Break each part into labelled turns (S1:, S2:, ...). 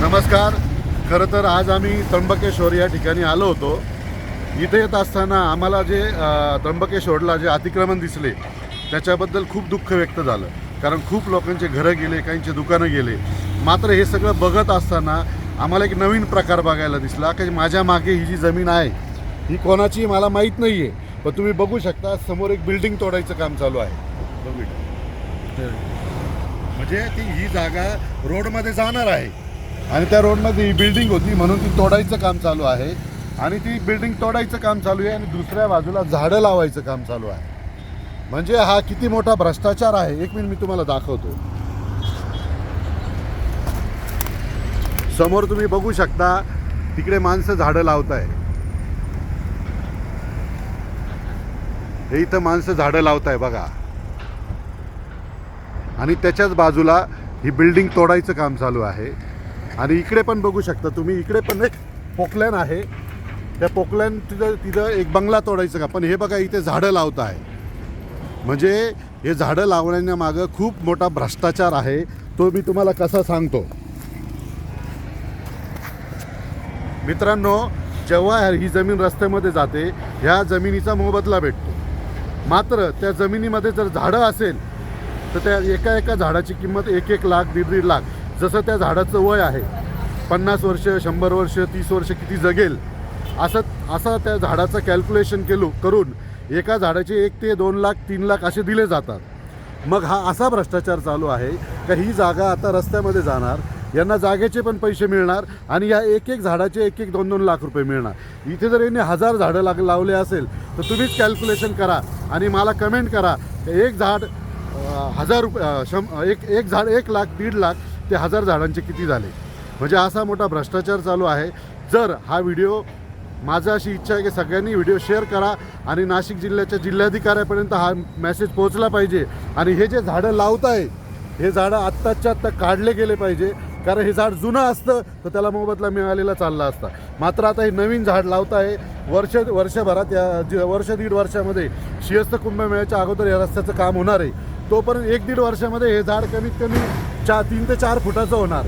S1: नमस्कार. खरं तर आज आम्ही त्र्यंबकेश्वर या ठिकाणी आलो होतो. इथे येत असताना आम्हाला जे त्र्यंबकेश्वरला जे अतिक्रमण दिसले त्याच्याबद्दल खूप दुःख व्यक्त झालं. कारण खूप लोकांचे घरं गेले काहींचे दुकानं गेले. मात्र हे सगळं बघत असताना आम्हाला एक नवीन प्रकार बघायला दिसला की माझ्या मागे ही जी जमीन आहे ही कोणाची मला माहीत नाही आहे पण तुम्ही बघू शकता समोर एक बिल्डिंग तोडायचं काम चालू आहे. बघू. म्हणजे ती ही जागा रोडमध्ये जाणार आहे. आणि त्या रोडमध्ये ही बिल्डिंग होती म्हणून ती तोडायचं काम चालू आहे. आणि ती बिल्डिंग तोडायचं काम चालू आहे आणि दुसऱ्या बाजूला झाडं लावायचं काम चालू आहे. म्हणजे हा किती मोठा भ्रष्टाचार आहे एक मिनिट मी तुम्हाला दाखवतो. समोर तुम्ही बघू शकता तिकडे माणसं झाडं लावत आहे हे इथं माणसं झाडं लावत आहे बघा. आणि त्याच्याच बाजूला ही बिल्डिंग तोडायचं काम चालू आहे. आणि इकडे पण बघू शकता तुम्ही इकडे पण एक पोकलॅन आहे. त्या पोकलॅन तिथं तिथं एक बंगला तोडायचं का? पण हे बघा इथे झाडं लावत आहे. म्हणजे हे झाडं लावण्याच्या मागं खूप मोठा भ्रष्टाचार आहे. तो मी तुम्हाला कसा सांगतो? मित्रांनो जेव्हा ही जमीन रस्त्यामध्ये जाते ह्या जमिनीचा मोबदला भेटतो. मात्र त्या जमिनीमध्ये जर झाडं असेल तर त्या एका एका झाडाची किंमत एक एक लाख दीड दीड लाख. जसं त्या झाडाचं वय आहे पन्नास वर्ष शंभर वर्ष तीस वर्ष किती जगेल असं असं त्या झाडाचं कॅल्क्युलेशन केलो करून एका झाडाचे एक ते दोन लाख तीन लाख असे दिले जातात. मग हा असा भ्रष्टाचार चालू आहे का ही जागा आता रस्त्यामध्ये जाणार यांना जागेचे पण पैसे मिळणार आणि या एक एक झाडाचे एक एक दोन दोन लाख रुपये मिळणार. इथे जर यांनी हजार झाडं लाग लावले असेल तर तुम्हीच कॅल्क्युलेशन करा आणि मला कमेंट करा एक झाड हजार रुपये शं एक एक झाड एक लाख दीड लाख ते हजार झाडांचे किती झाले? म्हणजे असा मोठा भ्रष्टाचार चालू आहे. जर हा व्हिडिओ माझं अशी इच्छा आहे की सगळ्यांनी व्हिडिओ शेअर करा आणि नाशिक जिल्ह्याच्या जिल्हाधिकाऱ्यापर्यंत हा मेसेज पोहोचला पाहिजे आणि हे जे झाडं लावत आहे हे झाडं आत्ताच्या आत्ता काढले गेले पाहिजे. कारण हे झाड जुनं असतं तर त्याला मोबदला मिळालेला चालला असता. मात्र आता हे नवीन झाड लावत आहे वर्ष वर्षभरात या वर्ष दीड वर्षामध्ये शिस्त कुंभमेळ्याच्या अगोदर या रस्त्याचं काम होणार आहे. तोपर्यंत एक दीड वर्षामध्ये हे झाड कमीत कमी चा तीन ते चार फुटाचं होणार.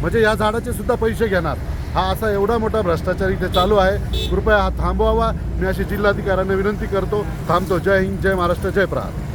S1: म्हणजे या झाडाचे सुद्धा पैसे घेणार. हा असा एवढा मोठा भ्रष्टाचार इथे चालू आहे. कृपया हा थांबवावा. मी अशी जिल्हाधिकाऱ्यांना विनंती करतो. थांबतो. जय हिंद जय महाराष्ट्र जय प्रहार